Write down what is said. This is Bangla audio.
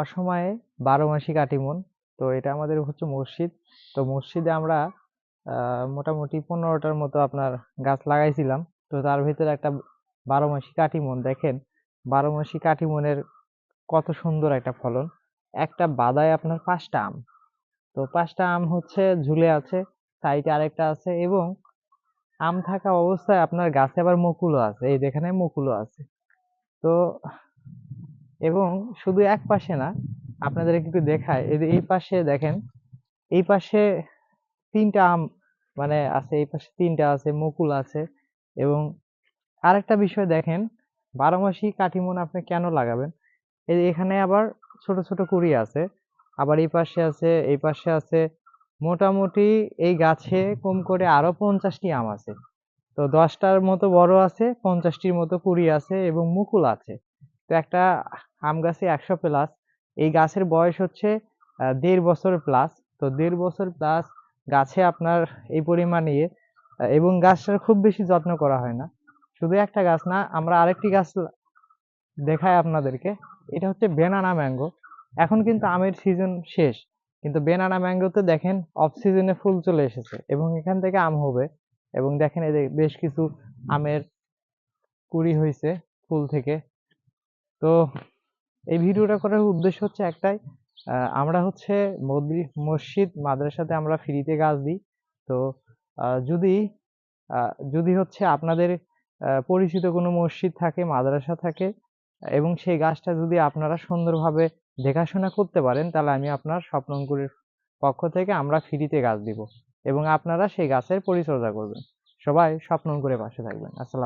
অসময়ে বারো মাসি কাটিমন তো এটা আমাদের হচ্ছে মসজিদ। তো মসজিদে আমরা মোটামুটি পনেরোটার মতো আপনার গাছ লাগাইছিলাম। তো তার ভিতরে একটা বারো মাসি কাটিমন দেখেন। বারো মাসি কাটিমনের কত সুন্দর একটা ফলন। একটা বাদায় আপনার পাঁচটা আম। তো পাঁচটা আম হচ্ছে ঝুলে আছে, সাইডে আরেকটা আছে এবং আম থাকা অবস্থায় আপনার গাছে আবার মুকুলও আছে। এই দেখেন মুকুলও আছে। তো এবং শুধু এক পাশে না, আপনাদের একটু দেখায়, এই পাশে দেখেন, এই পাশে তিনটা আম মানে আছে, এই পাশে তিনটা আছে, মুকুল আছে এবং আরেকটা বিষয় দেখেন, বারো মাসি কাটিমন আপনি কেন লাগাবেন? এই এখানে আবার ছোট ছোট কুড়ি আছে, আবার এই পাশে আছে, এই পাশে আছে, মোটামুটি এই গাছে কম করে আরও পঞ্চাশটি আম আছে। তো দশটার মতো বড় আছে, পঞ্চাশটির মতো কুড়ি আছে এবং মুকুল আছে। তো একটা আম গাছে একশো প্লাস এই গাছের বয়স হচ্ছে দেড় বছর প্লাস তো দেড় বছর প্লাস গাছে আপনার এই পরিমাণ ইয়ে এবং গাছটার খুব বেশি যত্ন করা হয় না। শুধু একটা গাছ না, আমরা আরেকটি গাছ দেখাই আপনাদেরকে, এটা হচ্ছে বেনানা ম্যাঙ্গো এখন কিন্তু আমের সিজন শেষ, কিন্তু বেনানা ম্যাঙ্গোতে দেখেন অফ সিজনে ফুল চলে এসেছে, এবং এখান থেকে আম হবে, এবং দেখেন যে বেশ কিছু আমের কুড়ি হয়েছে ফুল থেকে। তো এই ভিডিওটা করার উদ্দেশ্য হচ্ছে একটাই আমরা হচ্ছে মসজিদ মাদ্রাসাতে আমরা ফ্রিতে গাছ দিই। তো যদি যদি হচ্ছে আপনাদের পরিচিত কোনো মসজিদ থাকে, মাদ্রাসা থাকে, এবং সেই গাছটা যদি আপনারা সুন্দরভাবে দেখাশোনা করতে পারেন, তাহলে আমি আপনার স্বপ্নঙ্কুরের পক্ষ থেকে আমরা ফ্রিতে গাছ দিব এবং আপনারা সেই গাছের পরিচর্যা করবেন। সবাই স্বপ্নঙ্কুরের পাশে থাকবেন। আসসালাম